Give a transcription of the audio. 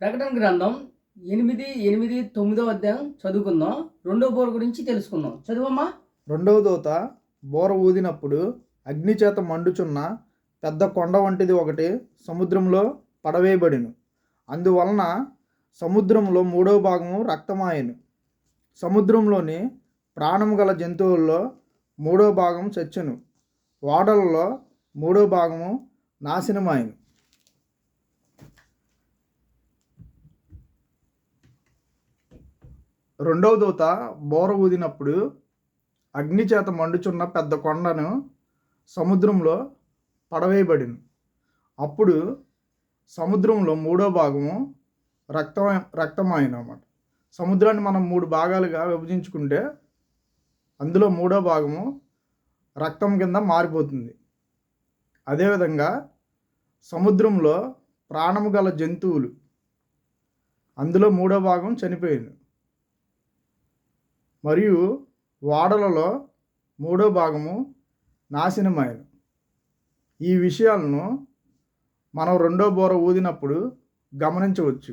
ప్రకటన గ్రంథం ఎనిమిది ఎనిమిది తొమ్మిదో అధ్యాయం చదువుకుందాం. రెండో బోర గురించి తెలుసుకుందాం. చదువమ్మా. రెండవ దూత బోర ఊదినప్పుడు అగ్నిచేత మండుచున్న పెద్ద కొండ వంటిది ఒకటి సముద్రంలో పడవేయబడిను. అందువలన సముద్రంలో మూడవ భాగము రక్తమాయను. సముద్రంలోని ప్రాణం గల జంతువుల్లో మూడో భాగం చచ్చెను. ఓడలలో మూడో భాగము నాశనమాయను. రెండవ దూత బోర ఊదినప్పుడు అగ్ని చేత మండుచున్న పెద్ద కొండను సముద్రంలో పడవేయబడింది అప్పుడు సముద్రంలో మూడో భాగము రక్తం రక్తమాయను అన్నమాట సముద్రాన్ని మనం మూడు భాగాలుగా విభజించుకుంటే అందులో మూడో భాగము రక్తం కింద మారిపోతుంది. అదేవిధంగా సముద్రంలో ప్రాణము గల జంతువులు అందులో మూడో భాగం చనిపోయింది. మరియు ఓడలలో మూడో భాగము నాశనమైన ఈ విషయాలను మనం రెండో బోర ఊదినప్పుడు గమనించవచ్చు.